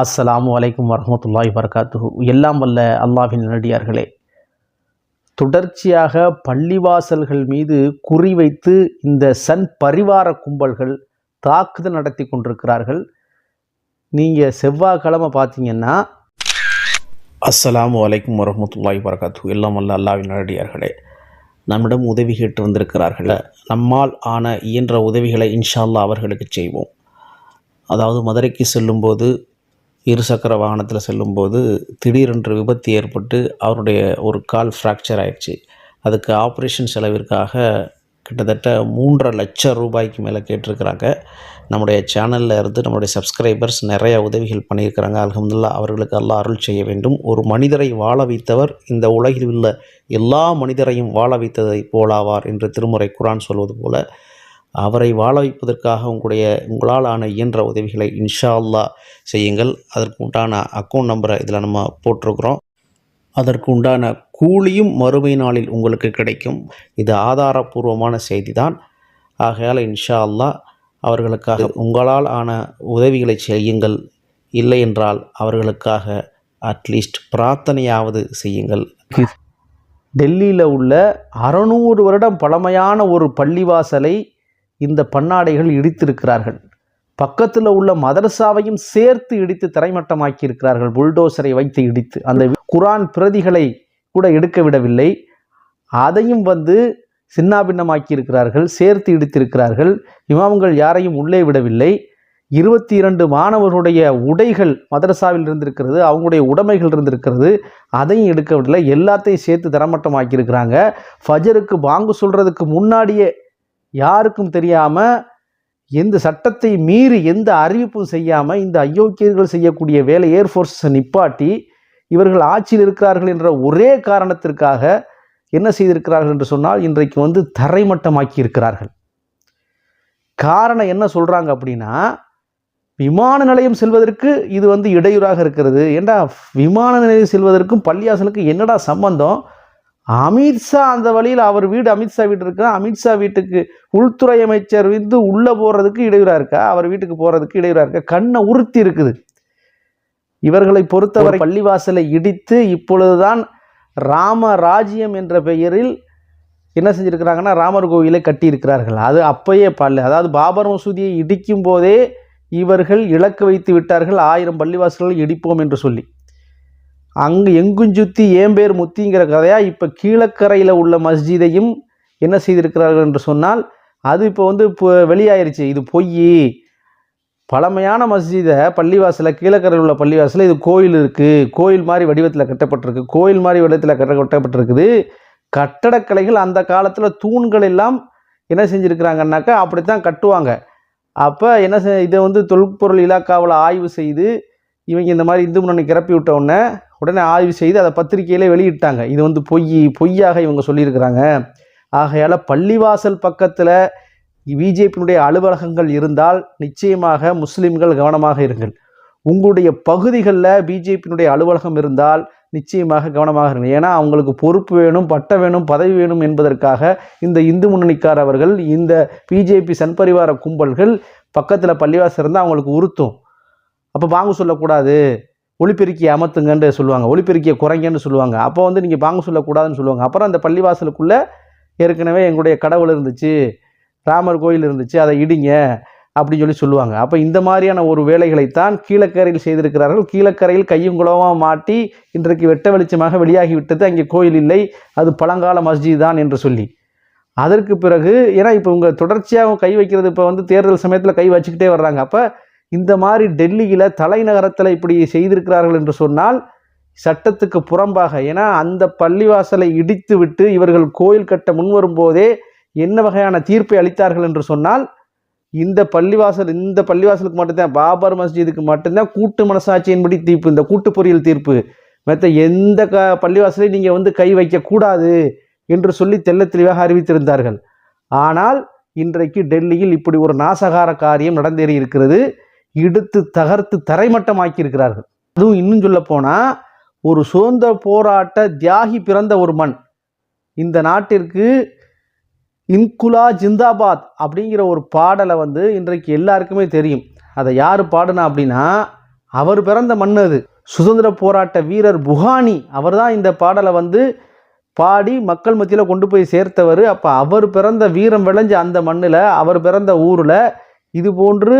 அஸ்லாம் வலைக்கம் வரமத்துல்லாய் வரகாத்து எல்லாம் வல்ல அல்லாவின் நடிகார்களே தொடர்ச்சியாக பள்ளிவாசல்கள் மீது குறிவைத்து இந்த சன் பரிவார கும்பல்கள் தாக்குதல் நடத்தி கொண்டிருக்கிறார்கள். நீங்கள் செவ்வாய்க்கிழமை பார்த்தீங்கன்னா அஸ்லாம் வலைக்கம் வரமத்துல்லாய் வரகாத்து எல்லாம் வல்ல அல்லாவின் நடிகார்களே நம்மிடம் உதவி கேட்டு வந்திருக்கிறார்கள் நம்மால் ஆன இயன்ற உதவிகளை இன்ஷா அல்லாஹ் அவர்களுக்கு செய்வோம். அதாவது மதுரைக்கு செல்லும்போது இருசக்கர வாகனத்தில் செல்லும்போது திடீரென்று விபத்து ஏற்பட்டு அவருடைய ஒரு கால் ஃப்ராக்சர் ஆயிடுச்சு. அதுக்கு ஆப்ரேஷன் செலவிற்காக கிட்டத்தட்ட மூன்றரை லட்சம் ரூபாய்க்கு மேலே கேட்டிருக்கிறாங்க. நம்முடைய சேனலில் இருந்து நம்முடைய சப்ஸ்கிரைபர்ஸ் நிறைய உதவிகள் பண்ணியிருக்கிறாங்க. அல்ஹம்துலில்லா அவர்களுக்கு எல்லாம் அருள் செய்ய வேண்டும். ஒரு மனிதரை வாழ வைத்தவர் இந்த உலகில் உள்ள எல்லா மனிதரையும் வாழ வைத்ததை போலாவார் என்று திருமுறை குரான் சொல்வது போல அவரை வாழ வைப்பதற்காக உங்களுடைய உங்களால் ஆன இயன்ற உதவிகளை இன்ஷா அல்லா செய்யுங்கள். அதற்கு உண்டான அக்கௌண்ட் நம்பரை இதில் நம்ம போட்டிருக்கிறோம். அதற்கு உண்டான கூலியும் மறுமை நாளில் உங்களுக்கு கிடைக்கும். இது ஆதாரபூர்வமான செய்தி தான் ஆகையால் இன்ஷா அல்லா அவர்களுக்காக உங்களால் ஆன உதவிகளை செய்யுங்கள். இல்லை என்றால் அவர்களுக்காக அட்லீஸ்ட் பிரார்த்தனையாவது செய்யுங்கள். டெல்லியில் உள்ள அறநூறு வருடம் பழமையான ஒரு பள்ளிவாசலை இந்த பண்ணாடைகள் இடித்திருக்கிறார்கள். பக்கத்தில் உள்ள மதரசாவையும் சேர்த்து இடித்து தரைமட்டமாக்கி இருக்கிறார்கள் புல்டோசரை வைத்து இடித்து. அந்த குரான் பிரதிகளை கூட எடுக்க விடவில்லை. அதையும் வந்து சின்னாபின்னமாக்கி இருக்கிறார்கள் சேர்த்து இடித்திருக்கிறார்கள். இமாம்கள் யாரையும் உள்ளே விடவில்லை. இருபத்தி இரண்டு மாணவர்களுடைய உடைகள் மதரசாவில் இருந்திருக்கிறது. அவங்களுடைய உடைமைகள் இருந்திருக்கிறது. அதையும் எடுக்கவில்லை எல்லாத்தையும் சேர்த்து தரமட்டமாக்கியிருக்கிறாங்க ஃபஜருக்கு பாங்கு சொல்கிறதுக்கு முன்னாடியே யாருக்கும் தெரியாமல் எந்த சட்டத்தை மீறி எந்த அறிவிப்பும் செய்யாமல் இந்த அயோக்கியர்கள் செய்யக்கூடிய வேலை ஏர்ஃபோர்ஸை நிப்பாட்டி இவர்கள் ஆட்சியில் இருக்கிறார்கள் என்ற ஒரே காரணத்திற்காக என்ன செய்திருக்கிறார்கள் என்று சொன்னால் இன்றைக்கு வந்து தரைமட்டமாக்கி இருக்கிறார்கள். காரணம் என்ன சொல்கிறாங்க அப்படின்னா விமான நிலையம் செல்வதற்கு இது வந்து இடையூறாக இருக்கிறது. ஏண்டா? விமான நிலையம் செல்வதற்கும் பள்ளியாசலுக்கு என்னடா சம்பந்தம்? அமித்ஷா அந்த வழியில் அவர் வீடு அமித்ஷா வீடு இருக்கா அமித்ஷா வீட்டுக்கு உள்துறை அமைச்சர் வந்து உள்ளே போகிறதுக்கு இடையூறாக இருக்கா? அவர் வீட்டுக்கு போகிறதுக்கு இடையூறாக இருக்கா? கண்ணை உறுத்தி இருக்குது. இவர்களை பொறுத்தவரை பள்ளிவாசலை இடித்து இப்பொழுதுதான் ராம ராஜ்யம் என்ற பெயரில் என்ன செஞ்சுருக்கிறாங்கன்னா ராமர் கோவிலை கட்டியிருக்கிறார்கள். அது அப்பயே பல்லு அதாவது பாபர் மசூதியை இடிக்கும் போதே இவர்கள் இலக்கு வைத்து விட்டார்கள். ஆயிரம் பள்ளிவாசல்கள் இடிப்போம் என்று சொல்லி. அங்கு எங்கும் சுற்றி ஏம்பேர் முத்திங்கிற கதையாக இப்போ கீழக்கரையில் உள்ள மஸ்ஜிதையும் என்ன செய்திருக்கிறார்கள் என்று சொன்னால் அது இப்போ வந்து இப்போ வெளியாயிருச்சு. இது பொய். பழமையான மஸ்ஜிதை பள்ளிவாசலில் கீழக்கரையில் உள்ள பள்ளிவாசலில் இது கோயில் இருக்குது கோயில் மாதிரி வடிவத்தில் கட்டப்பட்டிருக்கு. கோயில் மாதிரி வடிவத்தில் கட்ட கட்டப்பட்டிருக்குது. கட்டடக்கலைகள் அந்த காலத்தில் தூண்கள் எல்லாம் என்ன செஞ்சுருக்கிறாங்கன்னாக்கா அப்படித்தான் கட்டுவாங்க. அப்போ என்ன செ இதை வந்து தொல்பொருள் இலாக்காவில் ஆய்வு செய்து இவங்க இந்த மாதிரி இந்து முன்னணி கிளப்பி விட்ட உடனே ஆய்வு செய்து அதை பத்திரிகையிலே வெளியிட்டாங்க. இது வந்து பொய் பொய்யாக இவங்க சொல்லியிருக்கிறாங்க. ஆகையால் பள்ளிவாசல் பக்கத்தில் பிஜேபியினுடைய அலுவலகங்கள் இருந்தால் நிச்சயமாக முஸ்லீம்கள் கவனமாக இருங்கள். உங்களுடைய பகுதிகளில் பிஜேபியினுடைய அலுவலகம் இருந்தால் நிச்சயமாக கவனமாக இருங்கள். ஏன்னா அவங்களுக்கு பொறுப்பு வேணும் பட்டம் வேணும் பதவி வேணும் என்பதற்காக இந்த இந்து முன்னணிக்காரவர்கள் இந்த பிஜேபி சன்பரிவார கும்பல்கள் பக்கத்தில் பள்ளிவாசல் இருந்தால் அவங்களுக்கு உறுத்தும். அப்போ வாங்க சொல்லக்கூடாது. ஒளிப்பெருக்கி அமர்த்துங்கன்னு சொல்லுவாங்க. ஒளிப்பெருக்கியை குறைங்கன்னு சொல்லுவாங்க. அப்போ வந்து நீங்கள் வாங்க சொல்லக்கூடாதுன்னு சொல்லுவாங்க. அப்புறம் அந்த பள்ளிவாசலுக்குள்ளே ஏற்கனவே எங்களுடைய கடவுள் இருந்துச்சு ராமர் கோயில் இருந்துச்சு அதை இடிங்க அப்படின்னு சொல்லி சொல்லுவாங்க. அப்போ இந்த மாதிரியான ஒரு வேலைகளைத்தான் கீழக்கரையில் செய்திருக்கிறார்கள். கீழக்கரையில் கையும் குளமாக மாட்டி இன்றைக்கு வெட்ட வெளிச்சமாக வெளியாகி விட்டது. அங்கே கோயில் இல்லை. அது பழங்கால மஸ்ஜித் தான் என்று சொல்லி. அதற்கு பிறகு ஏன்னா இப்போ உங்கள் தொடர்ச்சியாக கை வைக்கிறது இப்போ வந்து தேர்தல் சமயத்தில் கை வச்சுக்கிட்டே வர்றாங்க. அப்போ இந்த மாதிரி டெல்லியில் தலைநகரத்தில் இப்படி செய்திருக்கிறார்கள் என்று சொன்னால் சட்டத்துக்கு புறம்பாக. ஏன்னா அந்த பள்ளிவாசலை இடித்து விட்டு இவர்கள் கோயில் கட்ட முன்வரும் போதே என்ன வகையான தீர்ப்பை அளித்தார்கள் என்று சொன்னால் இந்த பள்ளிவாசல் இந்த பள்ளிவாசலுக்கு மட்டும்தான் பாபர் மஸ்ஜிதுக்கு மட்டும்தான் கூட்டு மனசாட்சியின்படி தீர்ப்பு இந்த கூட்டு பொறியியல் தீர்ப்பு. மற்ற எந்த க பள்ளிவாசலையும் நீங்கள் வந்து கை வைக்கக்கூடாது என்று சொல்லி தெள்ள தெளிவாக அறிவித்திருந்தார்கள். ஆனால் இன்றைக்கு டெல்லியில் இப்படி ஒரு நாசகார காரியம் நடந்தேறி இருக்கிறது. இடுத்து தகர்த்து தரைமட்டமாக்கி இருக்கிறார்கள் அதுவும் இன்னும் சொல்ல போனால் ஒரு சுதந்திர போராட்ட தியாகி பிறந்த ஒரு மண். இந்த நாட்டிற்கு இன்குலா ஜிந்தாபாத் அப்படிங்கிற ஒரு பாடலை வந்து இன்றைக்கு எல்லாருக்குமே தெரியும். அதை யார் பாடினா அப்படின்னா அவர் பிறந்த மண் அது. சுதந்திர போராட்ட வீரர் புகானி அவர் தான் இந்த பாடலை வந்து பாடி மக்கள் மத்தியில் கொண்டு போய் சேர்த்தவர். அப்போ அவர் பிறந்த வீரம் விளைஞ்ச அந்த மண்ணில் அவர் பிறந்த ஊரில் இது போன்று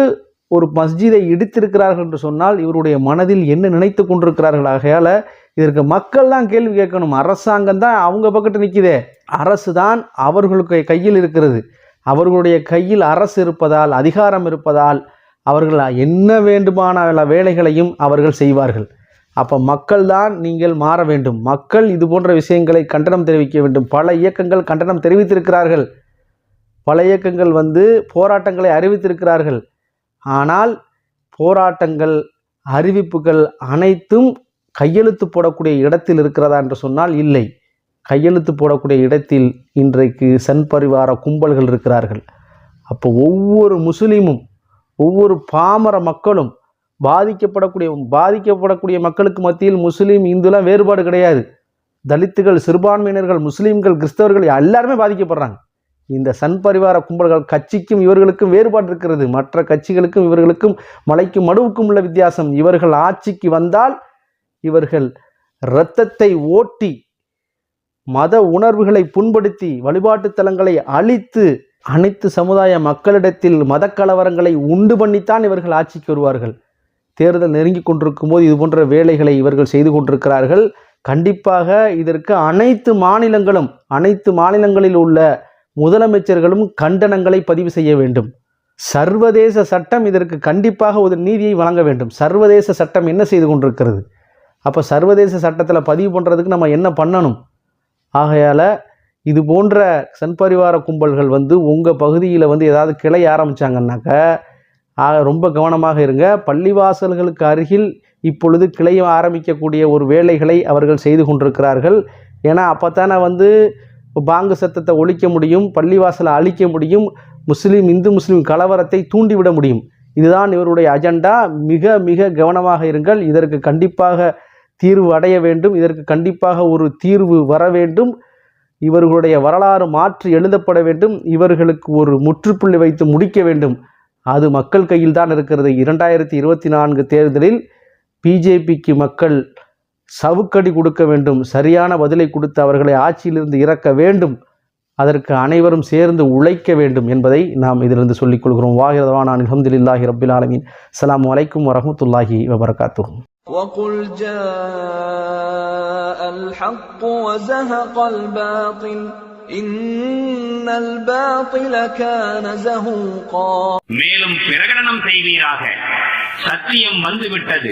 ஒரு மஸ்ஜிதை இடித்திருக்கிறார்கள் என்று சொன்னால் இவருடைய மனதில் என்ன நினைத்து கொண்டிருக்கிறார்கள் ஆகையால் இதற்கு மக்கள் தான் கேள்வி கேட்கணும். அரசாங்கம் தான் அவங்க பக்கத்து நிற்குதே அரசு தான் அவர்களுக்கு கையில் இருக்கிறது. அவர்களுடைய கையில் அரசு இருப்பதால் அதிகாரம் இருப்பதால் அவர்கள் என்ன வேண்டுமான வேலைகளையும் அவர்கள் செய்வார்கள். அப்போ மக்கள் தான் நீங்கள் மாற வேண்டும். மக்கள் இது போன்ற விஷயங்களை கண்டனம் தெரிவிக்க வேண்டும். பல இயக்கங்கள் கண்டனம் தெரிவித்திருக்கிறார்கள். பல இயக்கங்கள் வந்து போராட்டங்களை அறிவித்திருக்கிறார்கள். ஆனால் போராட்டங்கள் அறிவிப்புகள் அனைத்தும் கையெழுத்து போடக்கூடிய இடத்தில் இருக்கிறதா என்று சொன்னால் இல்லை. கையெழுத்து போடக்கூடிய இடத்தில் இன்றைக்கு சன் பரிவார கும்பல்கள் இருக்கிறார்கள். அப்போ ஒவ்வொரு முஸ்லீமும் ஒவ்வொரு பாமர மக்களும் பாதிக்கப்படக்கூடிய பாதிக்கப்படக்கூடிய மக்களுக்கு மத்தியில் முஸ்லீம் இந்துலாம் வேறுபாடு கிடையாது. தலித்துகள் சிறுபான்மையினர்கள் முஸ்லீம்கள் கிறிஸ்தவர்கள் எல்லாருமே பாதிக்கப்படுறாங்க. இந்த சன் பரிவார கும்பல்கள் கட்சிக்கும் இவர்களுக்கும் வேறுபாடு இருக்கிறது. மற்ற கட்சிகளுக்கும் இவர்களுக்கும் மலைக்கும் மடுவுக்கும் உள்ள வித்தியாசம். இவர்கள் ஆட்சிக்கு வந்தால் இவர்கள் இரத்தத்தை ஓட்டி மத உணர்வுகளை புண்படுத்தி வழிபாட்டு தலங்களை அழித்து அனைத்து சமுதாய மக்களிடத்தில் மத கலவரங்களை உண்டு பண்ணித்தான் இவர்கள் ஆட்சிக்கு வருவார்கள். தேர்தல் நெருங்கி கொண்டிருக்கும் போது இது போன்ற வேலைகளை இவர்கள் செய்து கொண்டிருக்கிறார்கள். கண்டிப்பாக இதற்கு அனைத்து மாநிலங்களும் அனைத்து மாநிலங்களில் உள்ள முதலமைச்சர்களும் கண்டனங்களை பதிவு செய்ய வேண்டும். சர்வதேச சட்டம் இதற்கு கண்டிப்பாக ஒரு நீதியை வழங்க வேண்டும். சர்வதேச சட்டம் என்ன செய்து கொண்டிருக்கிறது? அப்போ சர்வதேச சட்டத்தில் பதிவு பண்ணுறதுக்கு நம்ம என்ன பண்ணணும்? ஆகையால் இது போன்ற சன்பரிவார கும்பல்கள் வந்து உங்கள் பகுதியில் வந்து ஏதாவது கிளை ஆரம்பித்தாங்கன்னாக்க ரொம்ப கவனமாக இருங்க. பள்ளிவாசல்களுக்கு அருகில் இப்பொழுது கிளை ஆரம்பிக்கக்கூடிய ஒரு வேலைகளை அவர்கள் செய்து கொண்டிருக்கிறார்கள். ஏன்னா அப்போ தானே வந்து பாங்கு சத்தத்தை ஒழிக்க முடியும் பள்ளிவாசலை அழிக்க முடியும் முஸ்லீம் இந்து முஸ்லீம் கலவரத்தை தூண்டிவிட முடியும். இதுதான் இவருடைய அஜெண்டா. மிக மிக கவனமாக இருங்கள். இதற்கு கண்டிப்பாக தீர்வு அடைய வேண்டும். இதற்கு கண்டிப்பாக ஒரு தீர்வு வர வேண்டும். இவர்களுடைய வரலாறு மாற்றி எழுதப்பட வேண்டும். இவர்களுக்கு ஒரு முற்றுப்புள்ளி வைத்து முடிக்க வேண்டும். அது மக்கள் கையில் தான் இருக்கிறது. இரண்டாயிரத்தி இருபத்தி நான்கு தேர்தலில் பிஜேபிக்கு மக்கள் சவுக்கடி கொடுக்க வேண்டும் சரியான பதிலை கொடுத்து அவர்களை ஆட்சியிலிருந்து இறக்க வேண்டும் அதற்கு அனைவரும் சேர்ந்து உழைக்க வேண்டும் என்பதை நாம் இதிலிருந்து சொல்லிக் கொள்கிறோம் வாகிரதவான் அலமதுல்லாஹி ரபில் ஆலமீன் அஸ்ஸலாமு அலைக்கும் வரஹமத்துல்லாஹி வபரகாத்துஹும் وقل جاء الحق وزهق الباطل إن الباطل كان زهوقا மேலும் பிரகடனம் செய்வீராக சத்தியம் வந்துவிட்டது